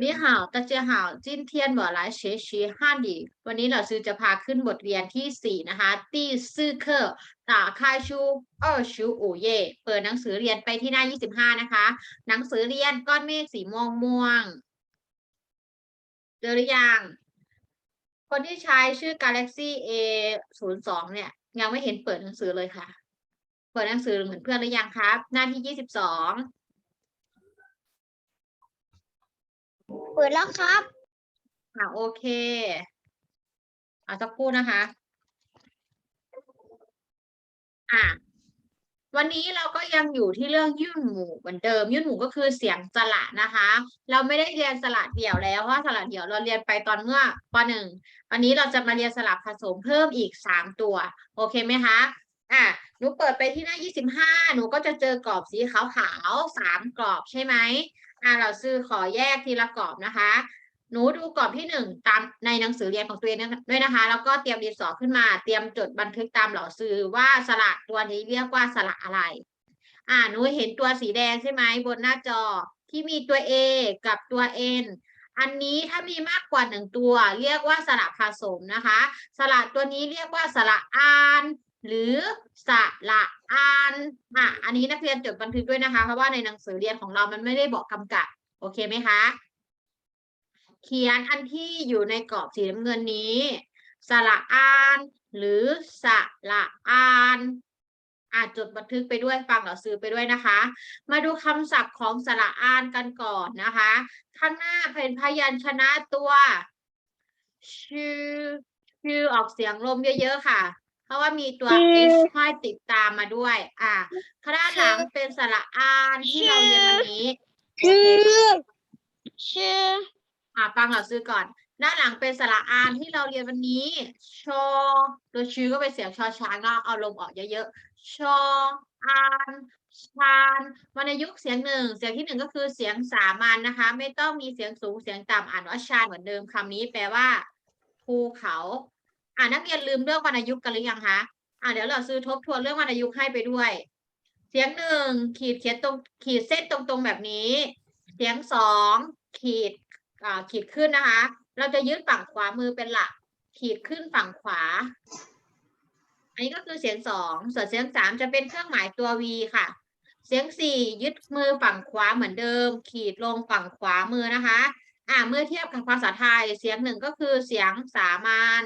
นี่หาวตาเจียหาวจิ้นเทียนบ่อหลายเฉชีห้านดีวันนี้เราซื้อจะพาขึ้นบทเรียนที่ 4 นะคะ ตี้ซื่อเคอร์ตาคาชูเออชูอเย่เปิดหนังสือเรียนไปที่หน้า 25 นะคะ หนังสือเรียนก้อนเมฆสีม่วงม่วงเจอหรือยัง คนที่ใช้ชื่อ Galaxy A 0 2เนี่ย ยังไม่เห็นเปิดหนังสือเลยค่ะ เปิดหนังสือเหมือนเพื่อนหรือยังครับ หน้าที่ 22 เปิดแล้วครับอะโอเคเอาสักครู่นะคะ อะวันนี้เราก็ยังอยู่ที่เรื่องยื่นหมู่เหมือนเดิม ยื่นหมู่ก็คือเสียงสระนะคะ เราไม่ได้เรียนสระเดี่ยวแล้วเพราะสระเดี่ยวเราเรียนไปตอนเมื่อปหนึ่งวันนี้เราจะมาเรียนสระผสมเพิ่มอีกสามตัว โอเคไหมคะอะหนูเปิดไปที่หน้ายี่สิบห้าหนูก็จะเจอกรอบสีขาวๆสามกรอบใช่ไหม อะเราซื้อขอแยกทีละกรอบนะคะ หนูดูกรอบที่หนึ่งตามในหนังสือเรียนของตัวเองด้วยนะคะ แล้วก็เตรียมดินสอขึ้นมา เตรียมจดบันทึกตามเหล่าซื้อว่าสระตัวนี้เรียกว่าสระอะไร อ่าหนูเห็นตัวสีแดงใช่ไหมบนหน้าจอที่มีตัว A กับตัว N อันนี้ถ้ามีมากกว่าหนึ่งตัว เรียกว่าสระผสมนะคะ สระตัวนี้เรียกว่าสระอาน หรือสระอานอะอันนี้นักเรียนจดบันทึกด้วยนะคะเพราะว่าในหนังสือเรียนของเรามันไม่ได้บอกกำกับ โอเคไหมคะ เขียนอันที่อยู่ในกรอบสีน้ำเงินนี้สระอาน หรือสระอานอาจจดบันทึกไปด้วยฟังหนังสือไปด้วยนะคะ มาดูคำศัพท์ของสระอานกันก่อนนะคะ ข้างหน้าเป็นพยัญชนะตัวชื่อชื่อออกเสียงลมเยอะๆค่ะ เพราะว่ามีตัว h ห้อยติดตามมาด้วย อะข้างด้านหลังเป็นสระอานที่เราเรียนวันนี้ชื่อชื่ออ่าฟังเราซื้อก่อน ด้านหลังเป็นสระอานที่เราเรียนวันนี้ ชอตัวชื่อก็เป็นเสียงชอช้างเนาะเอาลมออกเยอะๆ ชออานชานวรรณยุกต์เสียงหนึ่งเสียงที่หนึ่งก็คือเสียงสามัญนะคะ ไม่ต้องมีเสียงสูงเสียงต่ำอ่านว่าชานเหมือนเดิมคำนี้แปลว่าภูเขา อ่านักเรียนลืมเรื่องวรรณยุกต์กันหรือยังคะอ่าเดี๋ยวเราซื้อทบทวนเรื่องวรรณยุกต์ให้ไปด้วย เสียงหนึ่งขีดเขียนตรงขีดเส้นตรงๆแบบนี้ เสียงสองขีดอ่าขีดขึ้นนะคะ เราจะยึดฝั่งขวามือเป็นหลัก ขีดขึ้นฝั่งขวา อันนี้ก็คือเสียงสองส่วนเสียงสามจะเป็นเครื่องหมายตัว V ค่ะ เสียงสี่ยึดมือฝั่งขวาเหมือนเดิม ขีดลงฝั่งขวามือนะคะ อ่าเมื่อเทียบกับภาษาไทยเสียงหนึ่งก็คือเสียงสามัญ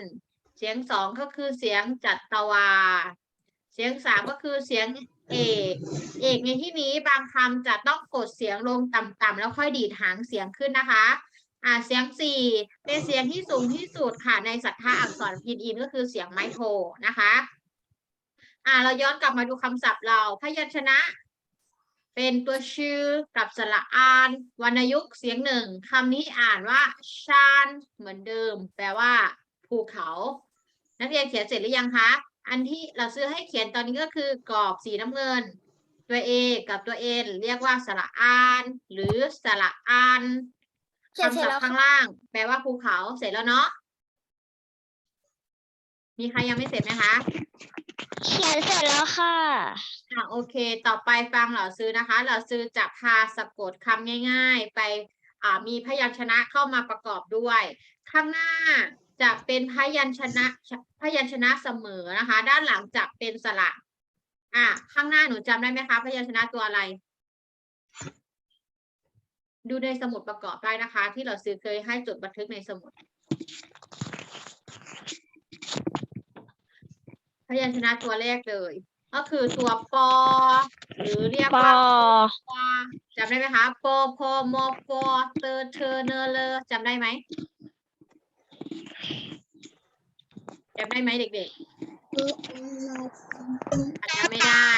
เสียงสองก็คือเสียงจัตวา เสียงสามก็คือเสียงเอก เอกในที่นี้บางคำจะต้องกดเสียงลงต่ำๆแล้วค่อยดีดหางเสียงขึ้นนะคะอ่าเสียงสี่เป็นเสียงที่สูงที่สุดค่ะในสัทธาอักษรพินอินก็คือเสียงไม้โทนะคะอ่าเราย้อนกลับมาดูคำศัพท์เราพยัญชนะ เป็นตัวชื่อกับสระอานวรรณยุกต์เสียงหนึ่งคำนี้อ่านว่าชานเหมือนเดิม แปลว่า ภูเขา นักเรียนเขียนเสร็จหรือยังคะ อันที่เราซื้อให้เขียนตอนนี้ก็คือกรอบสีน้ำเงิน ตัว A กับตัว N เรียกว่าสระอาน หรือสระอานเขียนเสร็จคำศัพแล้วท์ข้างล่าง แปลว่าภูเขาเสร็จแล้วเนาะมีใครยังไม่เสร็จไหมคะ เขียนเสร็จแล้วค่ะอะโอเค ต่อไปฟังเหล่าซื้อนะคะ เหล่าซื้อจะพาสะกดคำง่าย ๆ ไปอ่ามีพยัญชนะเข้ามาประกอบด้วย ข้างหน้า จะเป็นพยัญชนะพยัญชนะเสมอนะคะ ด้านหลังจะเป็นสระอะข้างหน้าหนูจำได้ไหมคะ พยัญชนะตัวอะไร ดูในสมุดประกอบได้นะคะ ที่เราซื้อเคยให้จดบันทึกในสมุด พยัญชนะตัวแรกเลย ก็คือตัวปอหรือเรียกปอว่าปอจำได้ไหมคะปอพอมอปอเตอเทอเนอเลอจำได้ไหม จำได้ไหมเด็กๆจำไม่ได้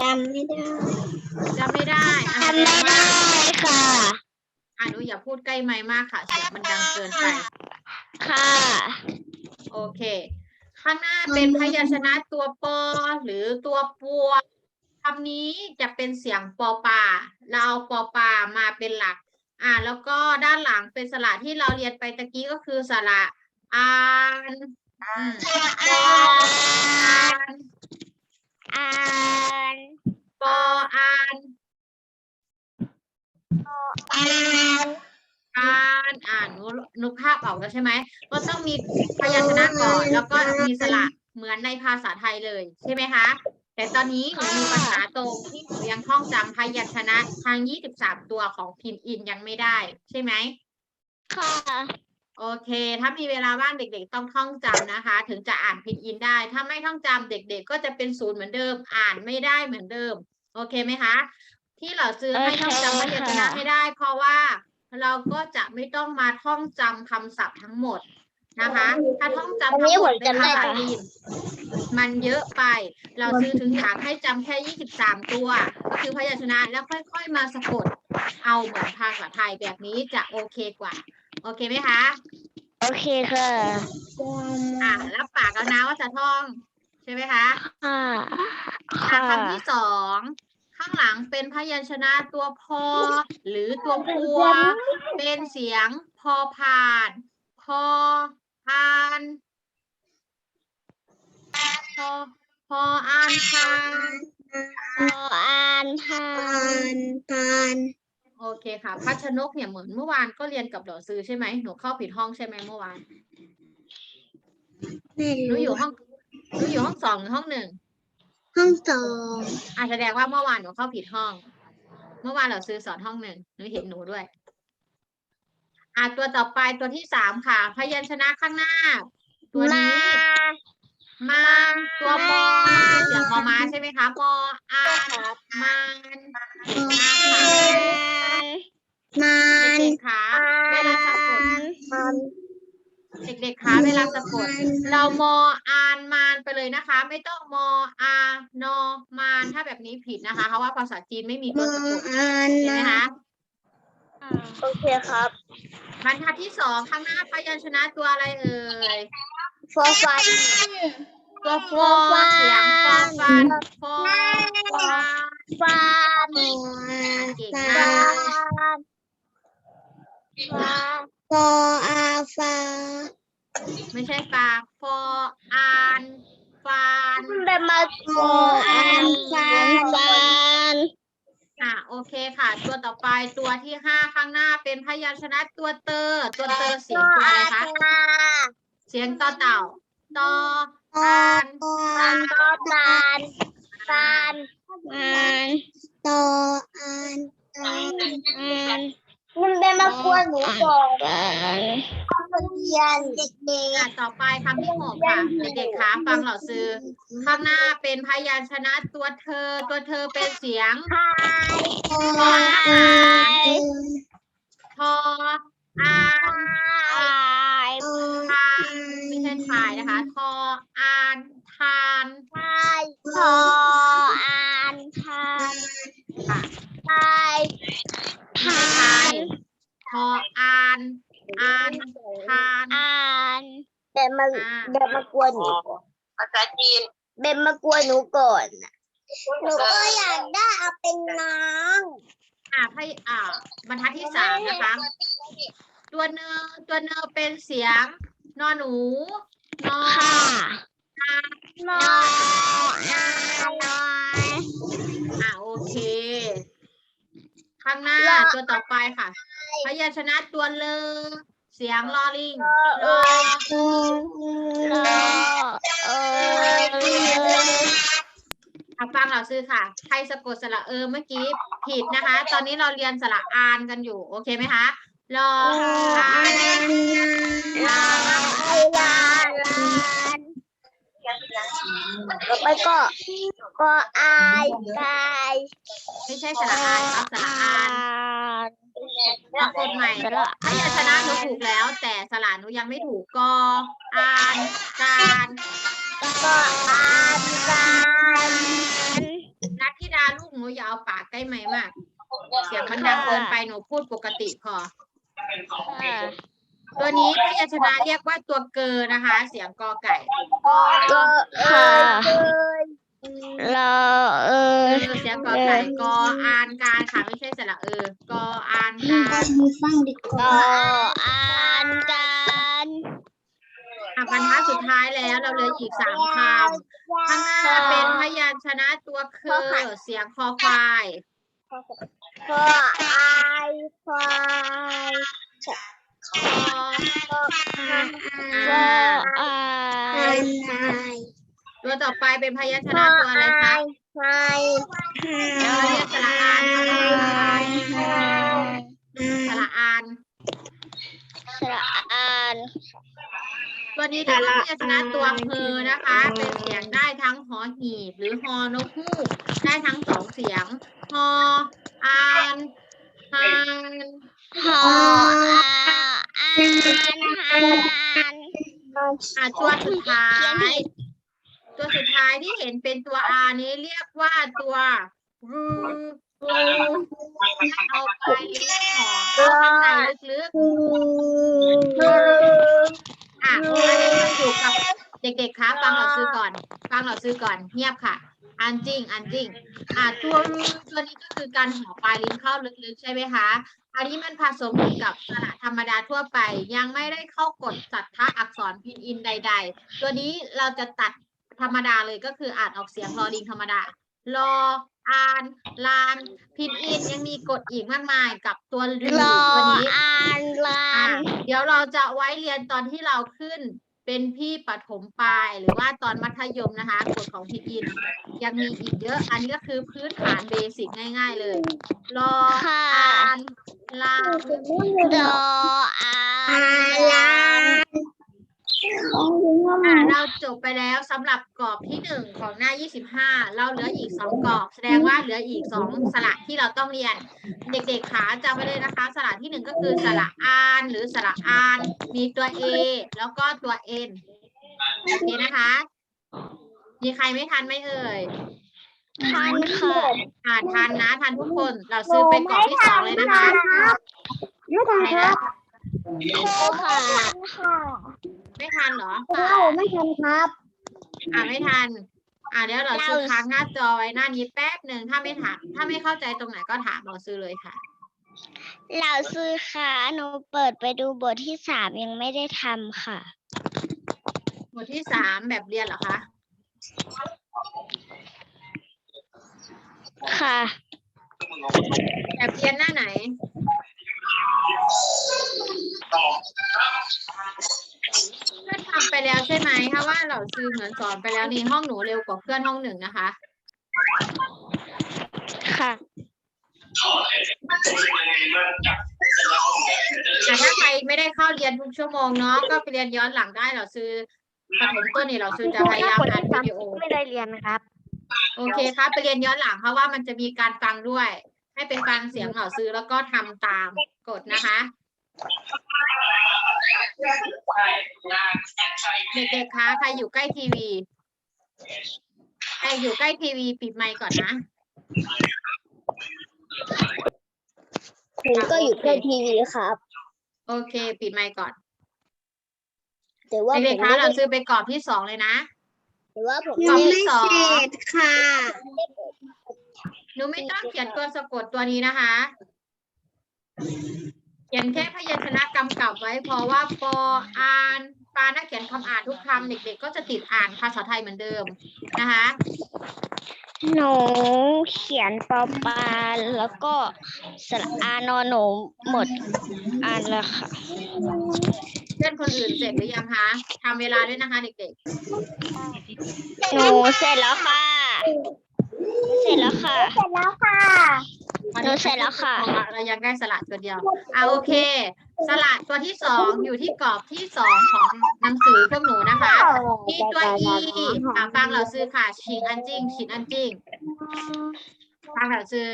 จำไม่ได้จำไม่ได้อะจำไม่ได้ค่ะอะหนูอย่าพูดใกล้ไมค์มากค่ะ เสียงมันดังเกินไป ค่ะ โอเค ข้างหน้าเป็นพยัญชนะตัวปอหรือตัวปัวคำนี้จะเป็นเสียงปอปาเราเอาปอปามาเป็นหลัก อ่า แล้วก็ด้านหลังเป็นสระที่เราเรียนไปตะกี้ก็คือสระ อานอืมปออานอ่านปออานอ่านนึกภาพออกแล้วใช่ไหมก็ต้องมีพยัญชนะก่อน แล้วก็มีสระเหมือนในภาษาไทยเลยใช่ไหมคะ แต่ตอนนี้หนูมีปัญหาตรงที่หนูยังท่องจำพยัญชนะทั้ง23 ตัวของพินอินยังไม่ได้ ใช่ไหมค่ะ โอเค ถ้ามีเวลาว่างเด็ก ๆ ต้องท่องจำนะคะ ถึงจะอ่านพินอินได้ ถ้าไม่ท่องจำเด็ก ๆ ก็จะเป็นศูนย์เหมือนเดิม อ่านไม่ได้เหมือนเดิม โอเคไหมคะ ที่เราซื้อให้ท่องจำพยัญชนะให้ได้ เพราะว่าเราก็จะไม่ต้องมาท่องจำคำศัพท์ทั้งหมดนะคะ ถ้าท่องจำทั้งหมดเป็นภาษาจีนมันเยอะไป เราซื้อถึงอยากให้จำแค่ 23 ตัว ก็คือพยัญชนะแล้วค่อย ๆ มาสะกด เอาเหมือนภาษาไทยแบบนี้จะโอเคกว่า โอเคไหมคะโอเคค่ะอะรับปากแล้วนะว่าจะท่อง ใช่ไหมคะค่ะอะค่ะคำที่สองข้างหลังเป็นพยัญชนะตัวพอ หรือตัวพัว เป็นเสียงพอผ่าน พออ่านพอพออ่านผ่านพออ่านผ่านผ่าน โอเคค่ะ พัชนกเนี่ยเหมือนเมื่อวานก็เรียนกับดอซื้อใช่ไหมหนูเข้าผิดห้องใช่ไหมเมื่อวานไม่หนูรู้อยู่ห้องหนูอยู่ห้องสองหรือห้องหนึ่งห้องสองอะแสดงว่าเมื่อวานหนูเข้าผิดห้อง เมื่อวานเราซื้อสอนห้องหนึ่งหนูเห็นหนูด้วย อะตัวต่อไปตัวที่สามค่ะ พยัญชนะข้างหน้า ตัวนี้ มาตัวมอเสียงมอมาใช่ไหมคะมออามันมาค่ะมันเด็กๆคะเวลาสะกดเด็กๆคะเวลาสะกดเรามออานมานไปเลยนะคะ ไม่ต้องมออานอมานถ้าแบบนี้ผิดนะคะเพราะว่าภาษาจีนไม่มีตัวสะกดอ่ไหมคะโอเคครับบรรทัดที่สองข้างหน้าพยัญชนะตัวอะไรเอ่ยฟอฟัน ตัวฟอเสียงฟอฟันฟอฟาฟันมอเก่งฟามากฟันฟออาฟาไม่ใช่ฟาฟออานฟานเป็นมาฟออานฟาฟันอะโอเคค่ะ ตัวต่อไปตัวที่ห้าข้างหน้าเป็นพยัญชนะตัวเตอตัวเตอเสียงตัวอะไรคะเสียงต่อเต่าต่อ อานฟอฟันต่อฟันฟันมันต่ออ่านต่อมันมันเป็นมากวนหนูก่อนเรียนเด็กอะต่อไปคำที่หกค่ะเด็กๆคะฟังเหล่าซื้อข้างหน้าเป็นพยัญชนะตัวเธอ ตัวเธอเป็นเสียงพายๆพออาหารพออานพายทาน ไม่ใช่ทายนะคะ ทออานทานพายพออ่านทานค่ะพายทายนทออานอานทานอานเบนมาอ่าเบนมากวนหนูภาษาจีนเบนมากวนหนูก่อนน่ะหนูก็อยากได้เอาเป็นน้องอ่าพยอ่าบรรทัดที่สามนะคะ ตัวเนอตัวเนอเป็นเสียง นอหนูนอค่ะอาน้อยน้อยอ่าโอเค ข้างหน้าตัวต่อไปค่ะ พยัญชนะตัวเลอเสียงลอลิงรอรอเอออะฟังเราซื้อค่ะ ใครสะกดสระเออเมื่อกี้ผิดนะคะ ตอนนี้เราเรียนสระอานกันอยู่ โอเคไหมคะ รออานลาลาลานแล้วไปก็ก็อายกายไม่ใช่สระอานครับสระอานนสะกดใหม่สระพยัญชนะหนูถูกแล้ว แต่สระหนูยังไม่ถูกกออานการก็อานกันนัทธิดาลูกหนูอย่าเอาปากใกล้ไม้มาก เสียงมันดังเกินไปหนูพูดปกติพอ ตัวนี้พยัญชนะเรียกว่าตัวเกอนะคะ เสียงกอไก่กอก็ค่ะรอเอเออ อเสียงกอไก่กออานการค่ะไม่ใช่สระเออกออานการมีฟังดีกก็ว่าอ่านกันอะบรรทัดสุดท้ายแล้วเราเหลืออีกสามคำข้างหน้าเป็นพยัญชนะตัวเคอเสียงคอควาย ก็อายควา ตัวต่อไปเป็นพยัญชนะตัวอะไรคะไฮเราเรียกสระอานสระอานสระอานตัวนี้ก็คือพยัญชนะตัวเฮอนะคะ เป็นเสียงได้ทั้งหอหีบหรือฮอนกฮูกได้ทั้งสองเสียงฮออานฮานฮออานฮานอะตัวสุดท้าย ตัวสุดท้ายที่เห็นเป็นตัวอานี้เรียกว่าตัวรูรูเอาไปลี้ยงหอข้างในลึกๆอะอันนี้มันอยู่กับเด็กๆคะฟังเราซื้อก่อน ฟังเราซื้อก่อนเงียบค่ะอันจริงอันจริงอะตัวรูตัวนี้ก็คือการห่อปลายลิ้นเข้าลึกๆ ใช่ไหมคะ อันนี้มันผสมกับสระธรรมดาทั่วไป ยังไม่ได้เข้ากฎสัทธะอักษรพินอินใด ๆ ตัวนี้เราจะตัด ธรรมดาเลยก็คืออ่านออกเสียงรอลิงธรรมดา รออ่านลานพินอินยังมีกฎอีกมากมายกับตัวรูรอตัวนี้อานลาอะนเดี๋ยวเราจะไว้เรียนตอนที่เราขึ้นเป็นพี่ปฐมปลายหรือว่าตอนมัธยมนะคะกฎของพินอิน ยังมีอีกเยอะอันนี้ก็คือพื้นฐานเบสิกง่าย ๆ เลย รอค่ะอ่านลานรออานลาน อะเราจบไปแล้วสำหรับกรอบที่หนึ่งของหน้า 25 เราเหลืออีกสองกรอบ แสดงว่าเหลืออีกสองสระที่เราต้องเรียน เด็กๆขาจำไว้เลยนะคะ สระที่หนึ่งก็คือสระอานหรือสระอาน มีตัว A แล้วก็ตัว N โอเคนะคะ มีใครไม่ทันไหมเอ่ยทันค่ะอ่าทันนะทันทุกคนเราซื้อเป็นกรอบที่สองเลยนะคะไม่ทันไหนครันะบค่ะ ไม่ทันเหรอเราไม่ทันครับ อ่าไม่ทัน อ่าเดี๋ยวเราซื้อค้างหน้าจอไว้หน้านี้แป๊บหนึ่งถ้าไม่ถาม ถ้าไม่เข้าใจตรงไหนก็ถามเราซื้อเลยค่ะ เราซื้อค่ะหนูเปิดไปดูบทที่สามยังไม่ได้ทำค่ะ บทที่สามแบบเรียนเหรอคะค่ะแบบเรียนหน้าไหน เพื่อนทำไปแล้วใช่ไหมถ้าว่าเราซื้อเหมือนสอนไปแล้วนี่ห้องหนูเร็วกว่าเพื่อนห้องหนึ่งนะคะ ค่ะแต่ถ้าใครไม่ได้เข้าเรียนทุกชั่วโมงเนาะก็ไปเรียนย้อนหลังได้เราซื้อปฐมต้นนี่เราซื้อจะพยายามอ่านวิดีโอ ไม่ได้เรียนนะครับ โอเคครับไปเรียนย้อนหลังเพราะว่ามันจะมีการฟังด้วย ให้ไปฟังเสียงเราซื้อแล้วก็ทำตามกฎนะคะ เด็กๆคะใครอยู่ใกล้ทีวีใครอยู่ใกล้ทีวีปิดไมค์ก่อนนะผมก็อยู่ใกล้ทีวีครับ โอเค ปิดไมค์ก่อนแต่ว่าผเด็มกๆคะไม่เราได้ซื้อไปกรอบที่สองเลยนะแต่ว่าผมกรอบที่สองค่ะ หนูไม่ต้องเขียนตัวสะกดตัวนี้นะคะ เขียนแค่พยัญชนะกำกับไว้ เพราะว่าปออ่านปาถ้าเขียนคำอ่านทุกคำเด็ก ๆ ก็จะติดอ่านภาษาไทยเหมือนเดิมนะคะ หนูเขียนปอปลาแล้วก็สระอานอนหนูหมดอ่านแล้วค่ะ เพื่อนคนอื่นเสร็จหรือยังคะทำเวลาด้วยนะคะเด็กหนูเสร็จแล้วค่ะ เสร็จแล้วค่ะเสร็จแล้วค่ะๆวันหนูนี้เสร็จแล้วค่ะเรายังได้สลัดตัวเดียวอะโอเค สลัดตัวที่สองอยู่ที่กรอบที่สองของหนังสือพวกหนูนะคะมีตัว e อะฟังเราซื้อค่ะชิงอันจริงชิงอันจริงฟังเราซื้อ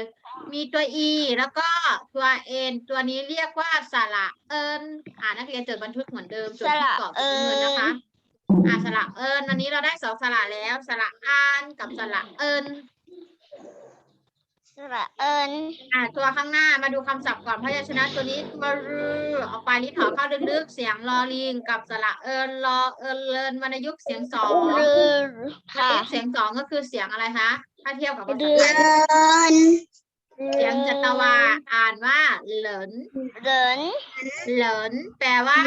มีตัว e แล้วก็ตัว n ตัวนี้เรียกว่าสระเอิญอ่านักเรียนจดบันทึกเหมือนเดิมจดที่กรอบสีน้ำเงินนะคะอ่าสระเอิญวันนี้เราได้สองสระแล้ว สระอานกับสระเอิญส ระเอิญอ่าตัวข้างหน้ามาดูคำศัพท์ก่อนพยัญชนะตัวนี้มารือออกไปลิ้นถอเข้าลึกๆเสียงลอลิงกับสระเอิญรอเอิญเลินวรรณยุกต์เสียงสองรือวรรณค่ะยุกต์เสียงสองก็คือเสียงอะไรคะถ้าเทียบกับภาษาเดืไทอนยเสียงจัตวาอ่านว่าเหลินเดินเหลินแปลว่า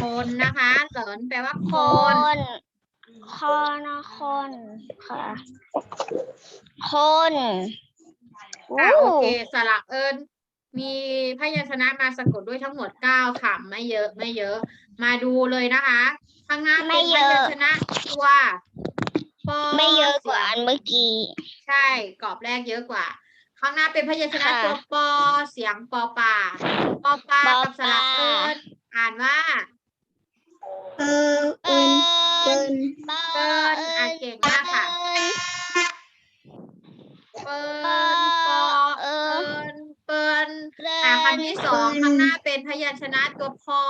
คนนะคะเหลินแปลว่าคคน นคอนคนค่ะ คน อะโอเคสระเอิญมีพยัญชนะมาสะกดด้วยทั้งหมดเก้าคำไม่เยอะไม่เยอะ มาดูเลยนะคะ ข้างหน้าเป็นพยัญชนะตัวปอไม่เยอะกว่าอันเมื่อกี้ ใช่กรอบแรกเยอะกว่า ข้างหน้าเป็นพยัญชนะค่ะตัวปอเสียงปอปลาปอปลาปอกับสระปลาเอิญอ่านว่า เออเอินเปิ้ลอะเก่งมากค่ะ เปิ้ล ที่สองข้างหน้าเป็นพยัญชนะตัวพอ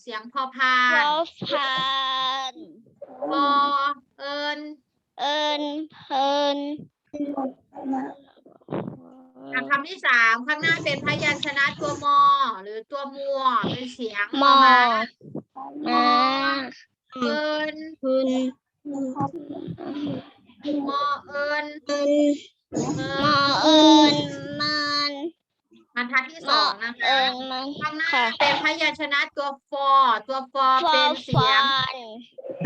เสียงพอพาพนอพานปอเอิญเอินเพินอะคำที่สามข้างหน้าเป็นพยัญชนะตัวมอ หรือตัวมัวเป็นเสียงมอมามาเอิญคุณมอเอิญเอิมอญเอินมัน บรรทัดที่มสอองนะเอิคะนมันข้างหน้าค่ะเป็นพยัญชนะตัวฟอตัวฟอฟอเป็นเสีฟัยงน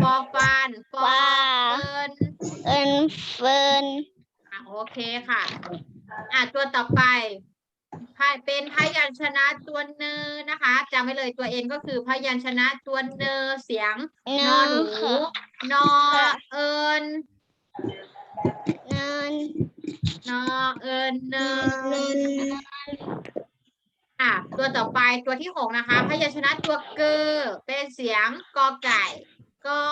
ฟอฟันฟอฟ้าเอิญเอินเฟินอะโอเคค่ะ อะตัวต่อไปพายเป็นพยัญชนะตัวเนอนะคะจำไว้เลยตัวเอ็นก็คือพยัญชนะตัวเนอเสียงเนนอหนูค่ะนอเอิญเนินนอเอิญเนอ อะตัวต่อไปตัวที่หกนะคะ พยัญชนะตัวเกอเป็นเสียงกอไก่กอ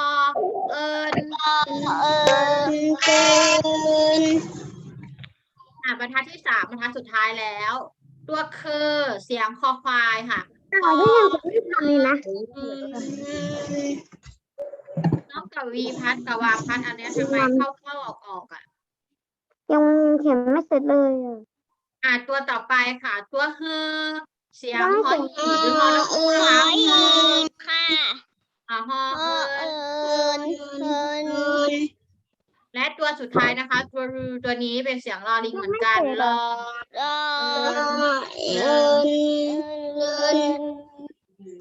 เอิญเอินเกินอะบรรทัดที่สามบรรทัดสุดท้ายแล้ว ตัวเคอเสียงคอควายค่ะแต่ว่ายังไม่ทำเลยนะน้องกวีพัฒน์กวาพัฒน์อันเนี้ยทำไมเข้าเข้าออกออกอะยังเขียนไม่เสร็จเลย อะตัวต่อไปค่ะ ตัวเฮอเสียงฮอเสียหีหรือฮอนกฮูกนคร้อยอีค่ะอะฮอเอเอิอนเอินเอินและตัวสุดท้ายนะคะ ตัวรูตัวนี้เป็นเสียงรอลิงเหมือนกันรอรอเอินเอิน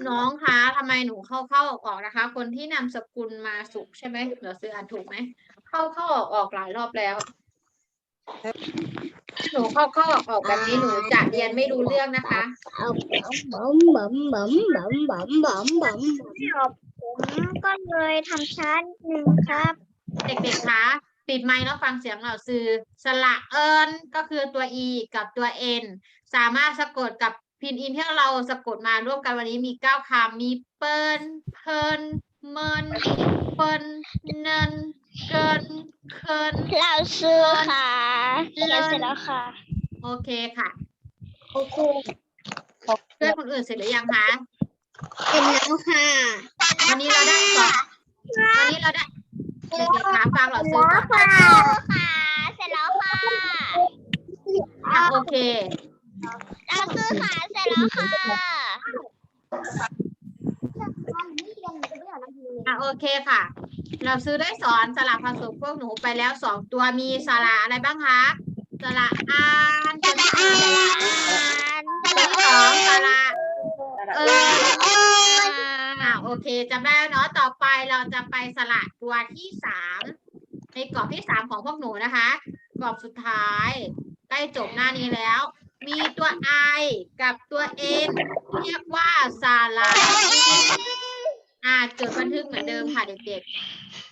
น้องคะทำไมหนูเข้าเข้าออกออกนะคะ คนที่นามสกุลมาสุขใช่ไหมเดี๋ยวซื้ออ่านถูกไหม เข้าเข้าออกออกหลายรอบแล้ว หนูเข้าเข้าออกออกแบบนี้หนูจะเรียนไม่รู้เรื่องนะคะบัมบัมบัมบัมบัมบัมบัมผมก็เลยทำช้านิดนึงครับ เด็กๆคะปิดไมค์แล้วฟังเสียงเราซื้อสระเอิญก็คือตัว e กับตัว n สามารถสะกดกับพินอินที่เราสะกดมาร่วมกันวันนี้มีเก้าคำมีเปิ้ลเพลินเมินเปิ้ลเนิน เกินเคิน เราซื้อค่ะเขียนเสร็จแล้วค่ะ โอเคค่ะโอเคเพื่อนคนอื่นเสร็จหรือยังคะเสร็จแล้วค่ะวันนี้เราได้สองวันนี้เราได้เด็กๆคะฟังเราซื้อก่อนค่ะเสร็จแล้วค่ะอะโอเค เราซื้อค่ะเสร็จแล้วค่ะอะโอเคค่ะ เราซื้อได้สอนสระผสมพวกหนูไปแล้วสองตัวมีสระอะไรบ้างคะสระอานตัวที่หนึ่งตัวที่สองสระเอออะโอเคจำได้แล้วเนาะต่อไปเราจะไปสระตัวที่สามในกรอบที่สามของพวกหนูนะคะ กรอบสุดท้ายใกล้จบหน้านี้แล้ว มีตัว i กับตัว n เรียกว่าสระ อ่าจดบันทึกเหมือนเดิมค่ะเด็ก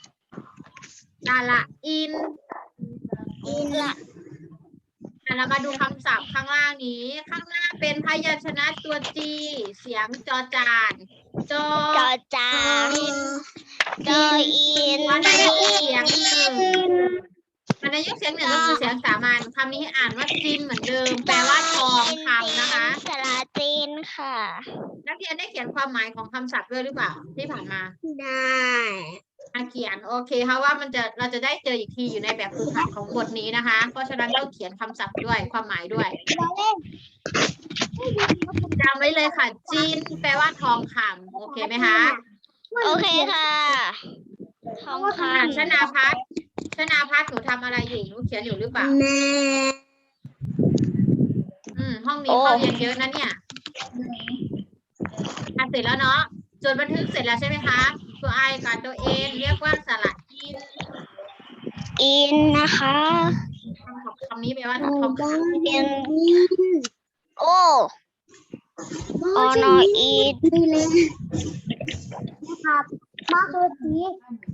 ๆสระอิน อินละอะเรามาดูคำศัพท์ข้างล่างนี้ ข้างหน้าเป็นพยัญชนะตัว G เสียงจอจานจอจอจานจออินวันนยุกต์เสียงหนึ่ง วันนยุกต์เสียงหนึ่งก็คือเสียงสามัญคำนี้ให้อ่านว่าจินเหมือนเดิม แปลว่าทองคำนะคะ สระจีนค่ะ นักเรียนได้เขียนความหมายของคำศัพท์ด้วยหรือเปล่าที่ผ่านมาได้อะเขียนโอเคเพราะว่ามันจะเราจะได้เจออีกทีอยู่ในแบบฝึกหัดของบทนี้นะคะ เพราะฉะนั้นต้องเขียนคำศัพท์ด้วยความหมายด้วยจำไว้เลยค่ะจีนแปลว่าทองคำโอเคไหมคะ โอเคค่ะ ทองคอะชนาพัฒน์ชนาพัฒน์หนูทำอะไรอยู่หนูเขียนอยู่หรือเปล่า แม่อืม ห้องนี้เข้าเรียนเยอะนะเนี่ยอะเสร็จแล้วเนาะจดบันทึกเสร็จแล้วใช่ไหมคะ ตัว i กับตัว n เรียกว่าสระอินำอินนะคะคำคำนี้แปลว่าทองคำอินโอ้ออนออีนดีเลยนะครับ มาคือสี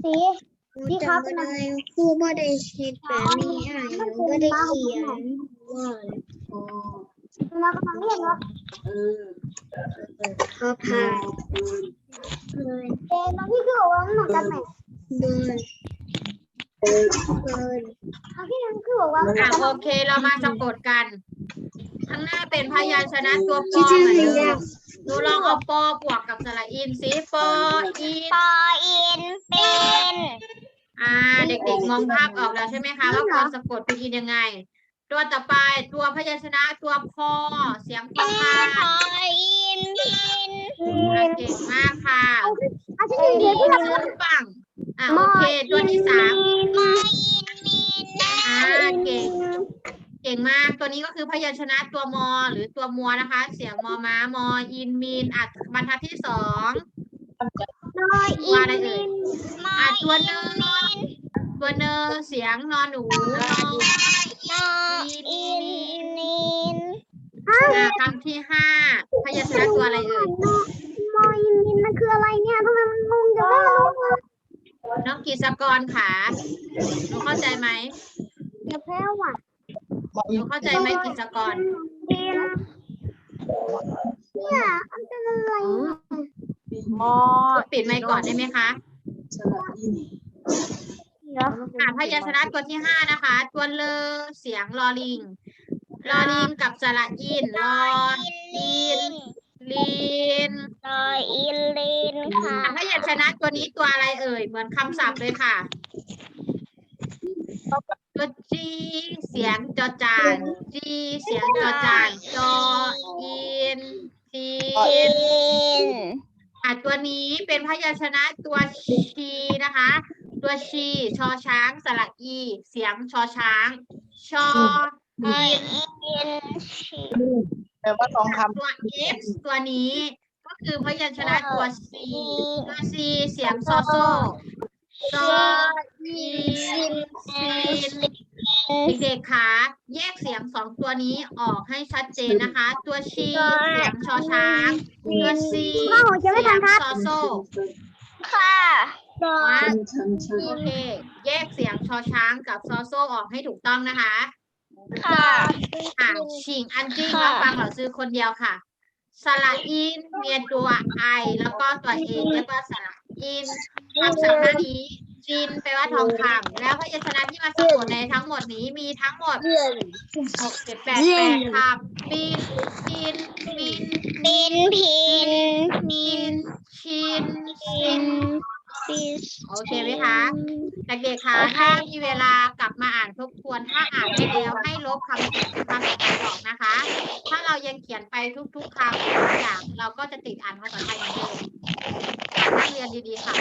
สีพี่ครับนะครูบ่ได้เฮ็ดแบบนี้อะหนูบ่ได้เขียนว่าเรากำลังเรียนว่าพอพานเลยเอ็นน้องพี่คือบอกว่าหนูจำไหนเดินเดินน้องพี่น้คือบอกว่าอะโอเคเรามาสะกดกัน ข้างหน้าเป็นพยัญชนะตัวปอเหมือนเดิม หนูลองเอาปอบวกกับสระอินสิปออิน ปออินเป็นอ่า เด็กๆมองภาพออกแล้วใช่ไหมคะว่าควรสะกดเป็นอินยังไง ตัวต่อไปตัวพยัญชนะตัวพอเสียงพอพาปออินพินอะเก่งมากค่ะอาจารย์ดีเรียนที่เราขึ้นปังอะโอเคตัวที่สาม มออินมิน อ่าเก่ง เก่ งมาก ตัวนี้ก็คือพยัญชนะตัวมอ หรือตัวมัวนะคะ เสียงมอม้ามออินมีนอะบรรทัดที่สองน้อยว่าอะไรเอ่ยมออะอิตัวนเนอตัวเนอเสียงนอนหนูนอนออินนินอะคำที่ห้าพยัญชนะตัวอะไรเอ่ยมอยินมินมันคืออะไรเนี่ยทำไมมันงงจังเลยน้องกีสกรค่ะหนูเข้าใจไหมเดี๋ยวแพ้ว่ะหนู เข้าใจไหมกีสกรเนี่ยมันเป็นอะไรมอปิดไมค์ก่อนได้ไหมคะอะพยัญชนะตัวที่ห้านะคะ ตัวเลอเสียงลอลิงลอลิงกับสระอินลอลินลินนออินลินค่ะอะพยัญชนะตัวนี้ตัวอะไรเอ่ย เหมือนคำศัพท์เลยค่ะ ตัวจีเสียงจอจานจีเสียงจอจานจออินจีอินอะตัวนี้เป็นพยัญชนะตัวชีนะคะ ตัวชีชอช้างสระอี เสียงชอช้าง ชอนออินอินชิแปลว่าทองคตัว X ตัวนี้ ก็คือพยัญชนะตัว C ตัว C เสียงซอโซ ซออีซีนเด็กๆคะแยกเสียงสองตัวนี้ออกให้ชัดเจนนะคะ ตัวชีเสียงชอช้างตัว C เสียงซอโซค่ะว่าำโอเคแยกเสียงชอช้างกับซอโซออกให้ถูกต้องนะคะค่ะ อะชิงอันจิ้งค่ะเราฟังเหล่าซื้อคนเดียวค่ะ สระอินเมียตัวไอ แล้วก็ตัวเองเรียกว่าสระอินคำศัพท์หน้านี้จินแปลว่าทองคำแล้วพยัญชนะที่มาสะกดในทั้งหมดนี้มีทั้งหมดหกเจ็ดแปดแปดคำปีนปีนมินปินพินมินชินชิน โอเคไหมคะเด็กๆคะถ้ามีเวลากลับมาอ่านทบทวน ถ้าอ่านได้แล้วให้ลบคำผิดคำสำคัญออกนะคะ ถ้าเรายังเขียนไปทุกๆคำทุกอย่างเราก็จะติดอ่านภาษาไทยเหมือนเดิมนักเรียนดีๆค่ะ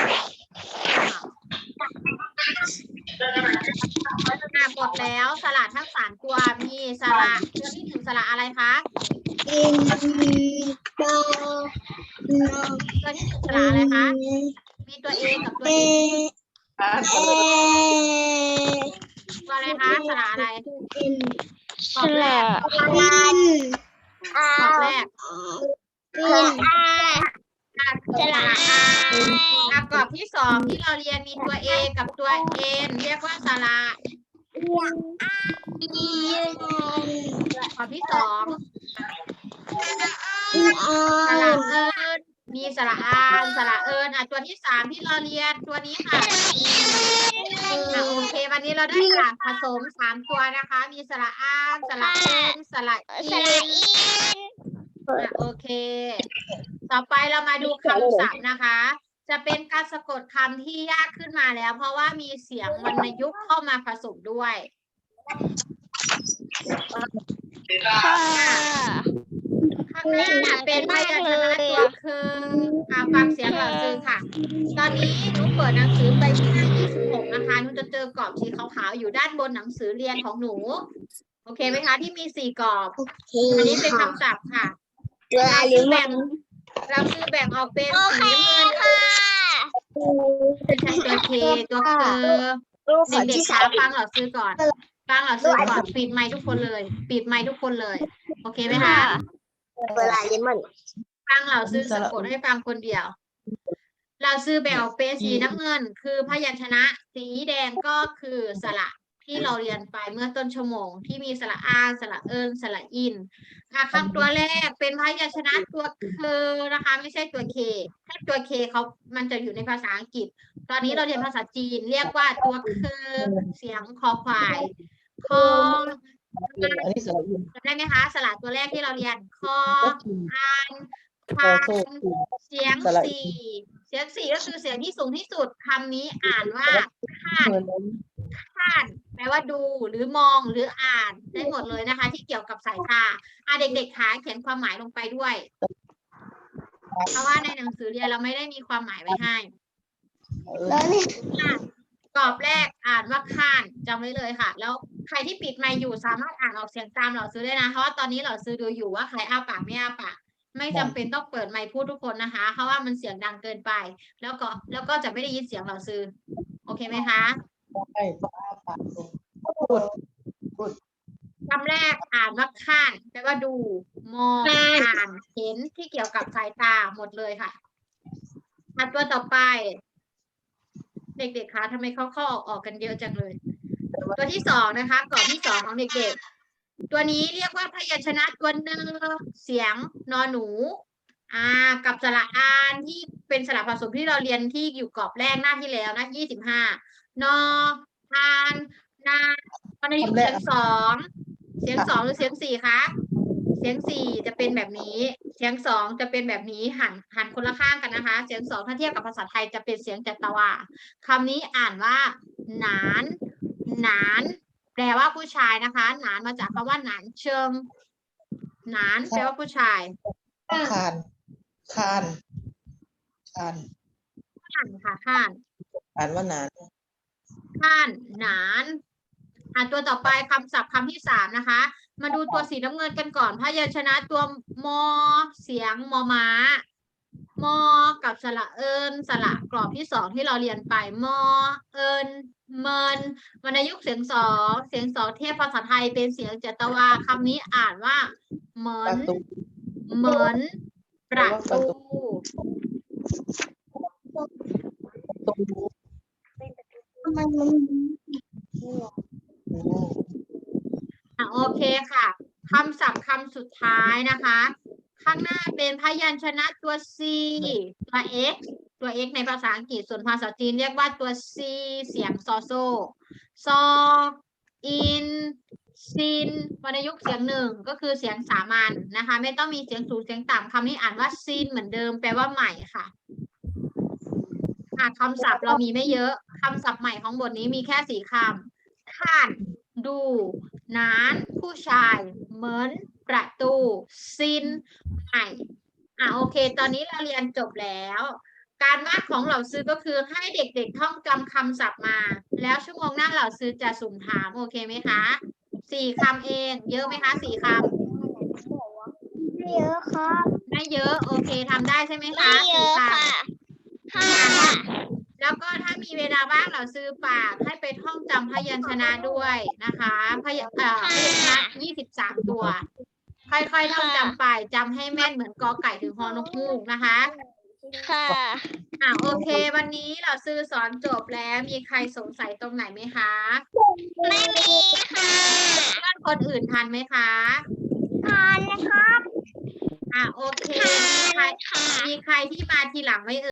อะหมดแล้วสระทั้งสามตัวมีสระตัวที่หนึ่งสระอะไรคะอินปอตัวที่หนึ่งสระอะไรคะ มีตัวเอกับตัวเอเอเอตัวอะไรคะสระอะไรอินขอบแรกอันอาขอบแรกอินอาอะสระอาอะกรอบที่สองที่เราเรียนมีตัว A กับตัว N เรียกว่าสระอินกรอบที่สองอินอาสระเอิญ มีสระอานสระเอิญอะตัวที่สามที่เราเรียนตัวนี้ค่ะอะโอเค วันนี้เราได้สระผสมสามตัวนะคะ มีสระอานสระเอิญสระอินอินอะโอเค ต่อไปเรามาดูคำศัพท์นะคะ จะเป็นการสะกดคำที่ยากขึ้นมาแล้ว เพราะว่ามีเสียงวรรณยุกต์เข้ามาผสมด้วยค่ะ ข้างหน้าเป็นพยัญชนะตัวคืออ่าฟังเสียงเราซื้อค่ะ ตอนนี้หนูเปิดหนังสือไปที่หน้า26นะคะหนูจะเจอกรอบสีขาวๆอยู่ด้านบนหนังสือเรียนของหนู โอเคไหมคะ ที่มีสี่กรอบ อันนี้เป็นคำศัพท์ค่ะตัวเราหรืซื้ออแบแบ่บงเราซื้อแบ่งออกเป็นโอเคสีน้ำเงินค่ะตัวเคตัวเคอรูปเด็กๆคะฟังเราซื้อก่อนฟังเราซื้อก่อนปิดไมค์ทุกคนเลย ปิดไมค์ทุกคนเลย โอเคไหมคะ เวลาเยมันฟังเราซื้อสะกดให้ฟังคนเดียว เราซื้อแบ่งออกเป็นสีน้ำเงิน คือพยัญชนะ สีแดงก็คือสระที่เราเรียนไปเมื่อต้นชั่วโมง ที่มีสระอาสระเอิญสระอินอะคำตัวแรกเป็นพยัญชนะตัวคือนะคะ ไม่ใช่ตัวเคถ้าตัวเคเขามันจะอยู่ในภาษาอังกฤษ ตอนนี้เราเรียนภาษาจีน เรียกว่าตัวคือเสียงคอควายคอ อันนี้สระอินจำได้ไหมคะสระตัวแรกที่เราเรียนคอก็คืออันคพัอนโซ่คือเสียงสระอิสี่นเสียงสี่ก็คือเสียงที่สูงที่สุดคำนี้อ่านว่าข้านเหมือนนั้นข้านแปลว่าดูหรือมองหรืออ่านได้หมดเลยนะคะ ที่เกี่ยวกับสายตาอะเด็กๆคะเขียนความหมายลงไปด้วย เพราะว่าในหนังสือเรียนเราไม่ได้มีความหมายไว้ให้เออแล้วนี่อะกรอบแรกอ่านว่าข้านจำไว้เลยค่ะ แล้ว ใครที่ปิดไมค์อยู่สามารถอ่านออกเสียงตามเหล่าซื้อได้นะ เพราะว่าตอนนี้เหล่าซื้อดูอยู่ว่าใครอ้าปากไม่อ้าปากไม่จำเป็นต้องเปิดไมค์พูดทุกคนนะคะ เพราะว่ามันเสียงดังเกินไป แล้วก็แล้วก็จะไม่ได้ยินเสียงเหล่าซื้อ โอเคไหมคะใช่ต้องอ้าปากพูดคำแรกอ่านว่าข้านแปลว่าดูมองอ่านเห็นที่เกี่ยวกับสายตาหมดเลยค่ะอะตัวต่อไป เด็กๆคะทำไมเขาเข้าออกออกกันเยอะจังเลย ตัวที่สองนะคะกรอบที่สองของเด็กๆ ตัวนี้เรียกว่าพยัญชนะตัวเนอเสียงนอหนู อ่า กับสระอานที่เป็นสระผสมที่เราเรียนที่อยู่กรอบแรกหน้าที่แล้วนะยี่สิบห้านออานนาปนยุกต์เสียงสองเสียงสองหรือเสียงสี่คะเสียงสี่จะเป็นแบบนี้ เสียงสองจะเป็นแบบนี้หันหันคนละข้างกันนะคะ เสียงสองถ้าเทียบกับภาษาไทยจะเป็นเสียงจัตวาคำนี้อ่านว่า หนาน หนาน แปลว่าผู้ชายนะคะ หนานมาจากคำว่าหนานเชิง หนานแปลว่าผู้ชายคานคานคานข้านค่ะข้านอ่านว่านานข้านหนานอะตัวต่อไปคำศัพท์คำที่สามนะคะ มาดูตัวสีน้ำเงินกันก่อนพยัญชนะตัวมอเสียงมอม้า มอ กับสระเอิญสระกรอบที่สองที่เราเรียนไปมอ เอิญเมินวรรณยุกต์เสียงสองเสียงสองเทียบภาษาไทยเป็นเสียงจัตวาคำนี้อ่านว่าเหมือประนตูเหมือนประตูตรงทำไมมันอืมอะโอเคค่ะคำศัพท์คำสุดท้ายนะคะ ข้างหน้าเป็นพยัญชนะตัว C ตัว X ตัว X ในภาษาอังกฤษส่วนภาษาจีนเรียกว่าตัว C เสียงซอโซซออินซินวรรณยุกต์เสียงหนึ่งก็คือเสียงสามัญนะคะ ไม่ต้องมีเสียงสูงเสียงต่ำคำนี้อ่านว่าซินเหมือนเดิมแปลว่าใหม่ค่ะคำศัพท์เรามีไม่เยอะคำศัพท์ใหม่ของบทนี้มีแค่สี่คำข้าน ดู นาน ผู้ชาย เหมือน ประตู ซิน ใหม่อะโอเค ตอนนี้เราเรียนจบแล้ว การบ้านของเหล่าซื้อก็คือให้เด็กๆท่องจำคำศัพท์มา แล้วชั่วโมงหน้าเหล่าซื้อจะสุ่มถามโอเคไหมคะสี่คำเอง เยอะไหมคะสี่คไม่เยอะครับำไม่เยอะโอเคทำได้ใช่ไหมไม่คะเยสี่อะคำค่ะห้าแล้วก็ถ้ามีเวลาว่างเราซื้อปากให้ไปท่องจำพยัญชนะด้วยนะคะ พยัญเอ่อพยัญชนะยี่สิบสามตัว ค่อยๆท่องจำไปจำให้แม่นเหมือนกอไก่ถึงฮอนกฮูกนะคะค่ะอ่าโอเค วันนี้เราซื้อสอนจบแล้วมีใครสงสัยตรงไหนไหมคะไม่มีค่ะเพื่อนคนอื่นทันไหมคะทานนะครับ อ่าโอเคมีใครค่ะมีใครที่มาทีหลังไหมเอ่ย